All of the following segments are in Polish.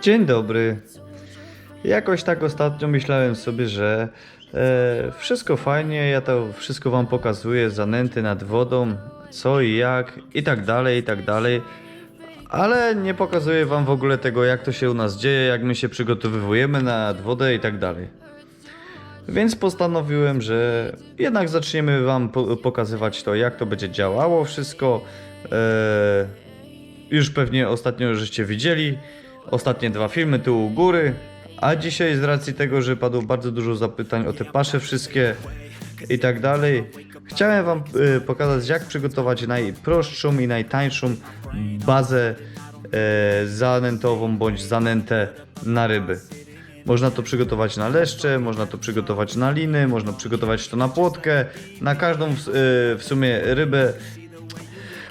Dzień dobry. Jakoś tak ostatnio myślałem sobie, że e, wszystko fajnie, ja to wszystko wam pokazuję, zanęty nad wodą, co i jak i tak dalej, i tak dalej. Ale nie pokazuję wam w ogóle tego, jak to się u nas dzieje, jak my się przygotowywujemy nad wodę i tak dalej. Więc postanowiłem, że jednak zaczniemy wam po pokazywać to, jak to będzie działało wszystko. E, już pewnie ostatnio żeście widzieli ostatnie dwa filmy tu u góry, a dzisiaj z racji tego, że padło bardzo dużo zapytań o te pasze wszystkie i tak dalej, chciałem wam y, pokazać jak przygotować najprostszą i najtańszą bazę e, zanętową bądź zanętę na ryby. Można to przygotować na leszcze, można to przygotować na liny, można przygotować to na płotkę, na każdą w, y, w sumie rybę.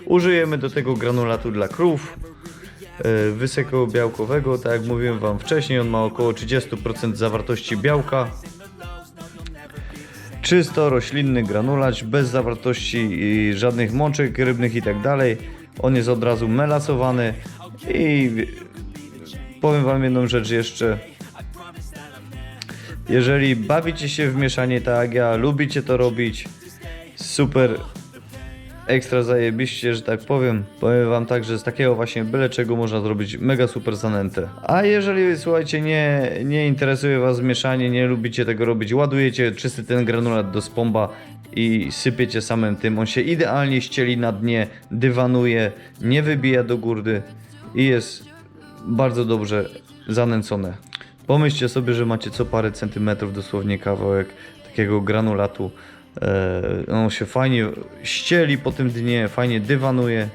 Użyjemy do tego granulatu dla krów wysokobiałkowego, tak jak mówiłem Wam wcześniej, on ma około 30% zawartości białka. Czysto roślinny granulacz, bez zawartości żadnych mączek rybnych i tak dalej. On jest od razu melasowany i powiem Wam jedną rzecz jeszcze. Jeżeli bawicie się w mieszanie tak jak ja, lubicie to robić, super ekstra zajebiście, że tak powiem. Powiem wam tak, że z takiego właśnie byle czego można zrobić mega super zanętę. A jeżeli słuchajcie, nie, nie interesuje was mieszanie, nie lubicie tego robić, ładujecie czysty ten granulat do spomba i sypiecie samym tym. On się idealnie ścieli na dnie, dywanuje, nie wybija do góry i jest bardzo dobrze zanęcone. Pomyślcie sobie, że macie co parę centymetrów dosłownie kawałek takiego granulatu. E, on się fajnie ścieli po tym dnie, fajnie dywanuje,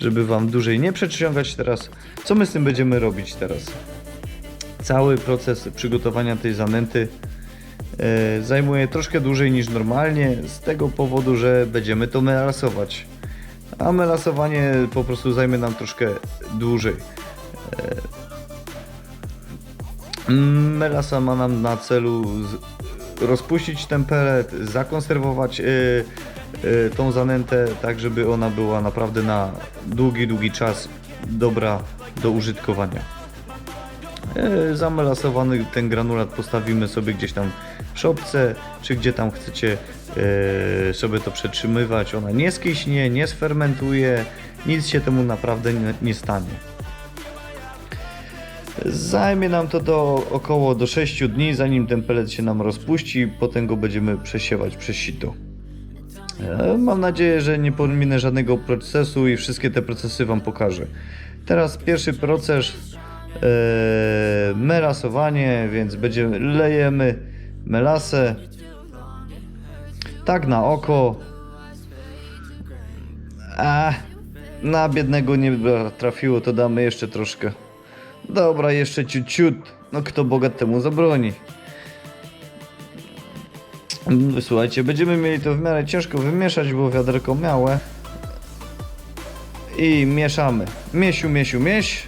żeby wam dłużej nie przeciągać teraz. Co my z tym będziemy robić teraz? Cały proces przygotowania tej zanęty e, zajmuje troszkę dłużej niż normalnie, z tego powodu, że będziemy to melasować. A melasowanie po prostu zajmie nam troszkę dłużej. E, Melasa ma nam na celu rozpuścić ten pelet, zakonserwować y, y, tą zanętę tak, żeby ona była naprawdę na długi, długi czas dobra do użytkowania. E, Zamelasowany ten granulat postawimy sobie gdzieś tam w szopce, czy gdzie tam chcecie e, sobie to przetrzymywać. Ona nie skiśnie, nie sfermentuje, nic się temu naprawdę nie, nie stanie. Zajmie nam to do około do 6 dni, zanim ten pelet się nam rozpuści, potem go będziemy przesiewać przez sito. E, Mam nadzieję, że nie pominę żadnego procesu i wszystkie te procesy Wam pokażę. Teraz pierwszy proces e, melasowanie, więc będziemy lejemy melasę tak na oko. A na biednego nie trafiło, to damy jeszcze troszkę. Dobra, jeszcze ciut, ciut. No kto bogatemu zabroni. Mm, Słuchajcie, będziemy mieli to w miarę ciężko wymieszać, bo wiaderko miałe. I mieszamy. Miesiu, miesiu, mieś.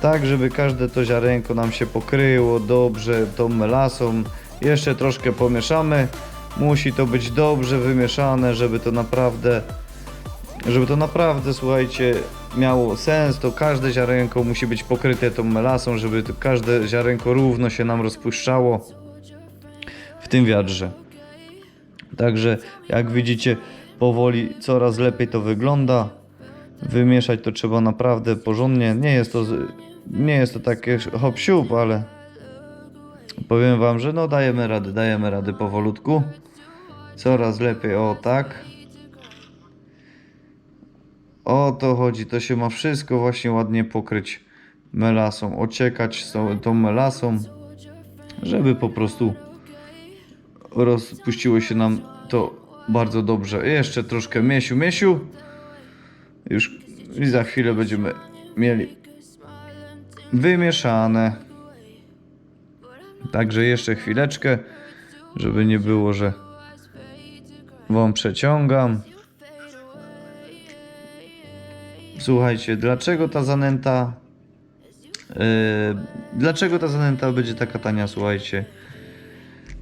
Tak, żeby każde to ziarenko nam się pokryło dobrze tą melasą. Jeszcze troszkę pomieszamy. Musi to być dobrze wymieszane, żeby to naprawdę żeby to naprawdę, słuchajcie, miało sens, to każde ziarenko musi być pokryte tą melasą, żeby to każde ziarenko równo się nam rozpuszczało w tym wiadrze. Także, jak widzicie, powoli coraz lepiej to wygląda. Wymieszać to trzeba naprawdę porządnie. Nie jest to, nie jest to takie hop siup, ale powiem wam, że no dajemy rady, dajemy rady powolutku. Coraz lepiej, o tak. O to chodzi, to się ma wszystko właśnie ładnie pokryć melasą, ociekać tą, tą melasą, żeby po prostu rozpuściło się nam to bardzo dobrze. Jeszcze troszkę miesiu, miesiu. Już i za chwilę będziemy mieli wymieszane. Także jeszcze chwileczkę, żeby nie było, że wam przeciągam. Słuchajcie, dlaczego ta zanęta. Yy, dlaczego ta zanęta będzie taka tania, słuchajcie?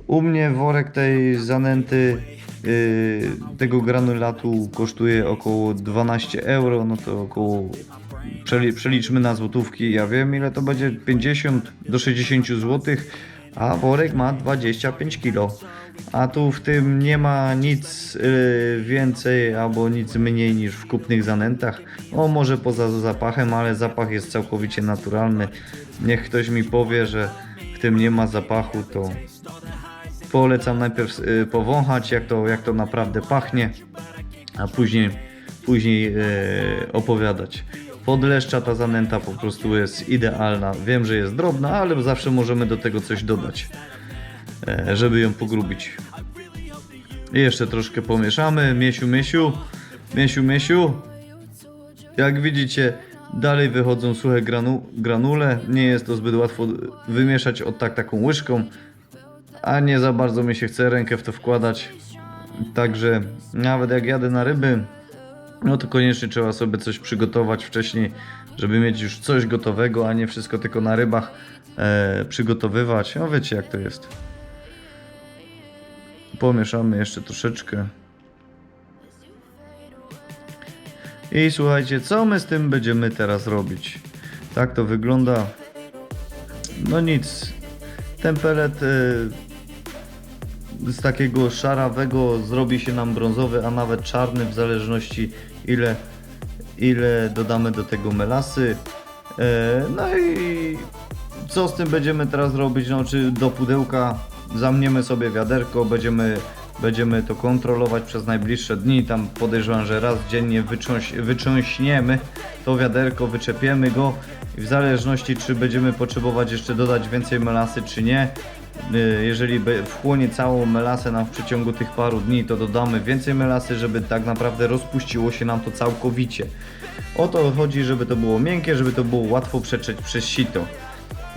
U mnie worek tej zanęty, yy, tego granulatu kosztuje około 12 euro, no to około przeli, przeliczmy na złotówki, ja wiem ile to będzie 50 do 60 zł, a worek ma 25 kg. A tu w tym nie ma nic y, więcej albo nic mniej niż w kupnych zanętach. O może poza zapachem, ale zapach jest całkowicie naturalny. Niech ktoś mi powie, że w tym nie ma zapachu, to polecam najpierw y, powąchać jak to, jak to naprawdę pachnie, a później, później y, opowiadać. Podleszcza ta zanęta po prostu jest idealna. Wiem, że jest drobna, ale zawsze możemy do tego coś dodać, e, żeby ją pogrubić. I jeszcze troszkę pomieszamy. Miesiu, miesiu, miesiu, miesiu. Jak widzicie, dalej wychodzą suche granu, granule. Nie jest to zbyt łatwo wymieszać od tak taką łyżką, a nie za bardzo mi się chce rękę w to wkładać. Także nawet jak jadę na ryby, no to koniecznie trzeba sobie coś przygotować wcześniej, żeby mieć już coś gotowego, a nie wszystko tylko na rybach e, przygotowywać. No wiecie jak to jest. Pomieszamy jeszcze troszeczkę. I słuchajcie, co my z tym będziemy teraz robić? Tak to wygląda. No nic. Ten pelet y, z takiego szarawego zrobi się nam brązowy, a nawet czarny w zależności ile, ile dodamy do tego melasy. E, no i co z tym będziemy teraz robić? No, czy do pudełka zamniemy sobie wiaderko, będziemy, będziemy to kontrolować przez najbliższe dni. Tam podejrzewam, że raz dziennie wytrząś, wytrząśniemy to wiaderko, wyczepiemy go i w zależności czy będziemy potrzebować jeszcze dodać więcej melasy czy nie. Y, Jeżeli wchłonie całą melasę nam w przeciągu tych paru dni, to dodamy więcej melasy, żeby tak naprawdę rozpuściło się nam to całkowicie. O to chodzi, żeby to było miękkie, żeby to było łatwo przetrzeć przez sito.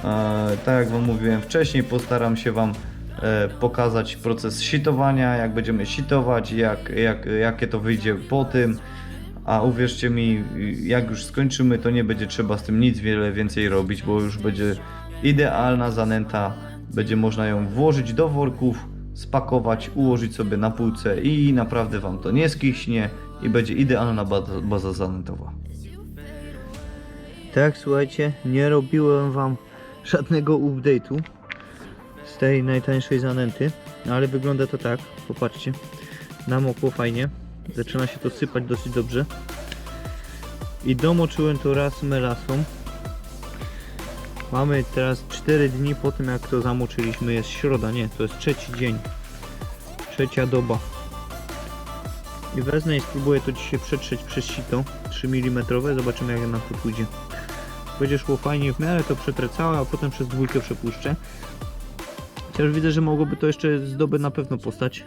E, tak jak Wam mówiłem wcześniej, postaram się Wam e, pokazać proces sitowania, jak będziemy sitować, jak, jak, jakie to wyjdzie po tym. A uwierzcie mi, jak już skończymy, to nie będzie trzeba z tym nic wiele więcej robić, bo już będzie idealna zanęta. Będzie można ją włożyć do worków, spakować, ułożyć sobie na półce i naprawdę Wam to nie skiśnie i będzie idealna baza, baza zanętowa. Tak, słuchajcie, nie robiłem wam żadnego update'u z tej najtańszej zanęty, ale wygląda to tak, popatrzcie, namokło fajnie, zaczyna się to sypać dosyć dobrze i domoczyłem to raz melasą. Mamy teraz 4 dni po tym jak to zamoczyliśmy, jest środa, nie, to jest trzeci dzień, trzecia doba. I wezmę i spróbuję to dzisiaj przetrzeć przez sito 3 mm, zobaczymy jak nam to pójdzie będzie szło fajnie w miarę to przetrę całe, a potem przez dwójkę przepuszczę. Chociaż widzę, że mogłoby to jeszcze z doby na pewno postać.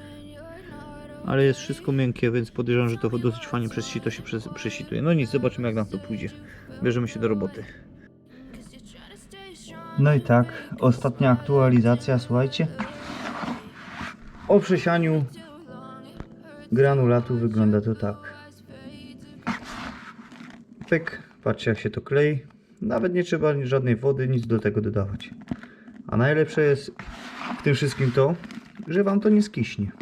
Ale jest wszystko miękkie, więc podejrzewam, że to dosyć fajnie przez sito się przesituje. No nic, zobaczymy jak nam to pójdzie. Bierzemy się do roboty. No i tak, ostatnia aktualizacja, słuchajcie. O przesianiu granulatu wygląda to tak. Pyk, patrzcie jak się to klei. Nawet nie trzeba żadnej wody, nic do tego dodawać. A najlepsze jest w tym wszystkim to, że Wam to nie skiśnie.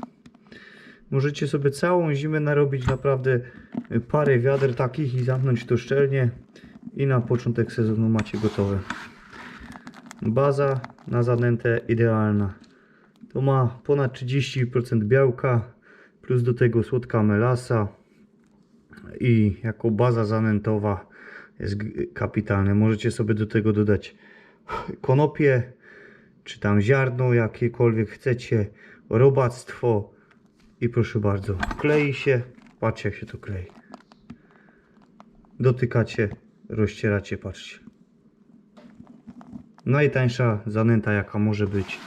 Możecie sobie całą zimę narobić naprawdę parę wiader takich i zamknąć to szczelnie i na początek sezonu macie gotowe. Baza na zanętę idealna. To ma ponad 30% białka, plus do tego słodka melasa i jako baza zanętowa jest kapitalne. Możecie sobie do tego dodać konopie, czy tam ziarno jakiekolwiek chcecie, robactwo i proszę bardzo, klei się, patrzcie jak się to klei. Dotykacie, rozcieracie, patrzcie. Najtańsza zanęta jaka może być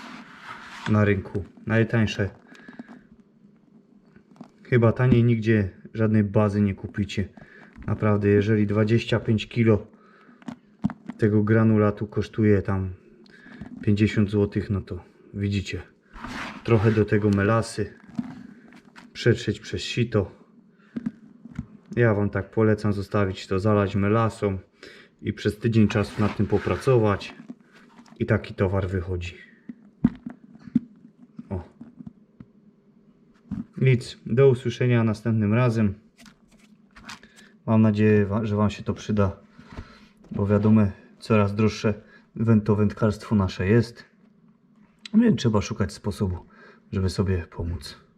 na rynku. Najtańsze. Chyba taniej nigdzie żadnej bazy nie kupicie. Naprawdę, jeżeli 25 kg tego granulatu kosztuje tam 50 zł, no to widzicie. Trochę do tego melasy. Przetrzeć przez sito. Ja Wam tak polecam zostawić to, zalać melasą i przez tydzień czasu nad tym popracować. I taki towar wychodzi. O. Nic, do usłyszenia następnym razem. Mam nadzieję, że Wam się to przyda bo wiadomo, coraz droższe to wędkarstwo nasze jest. Więc trzeba szukać sposobu, żeby sobie pomóc.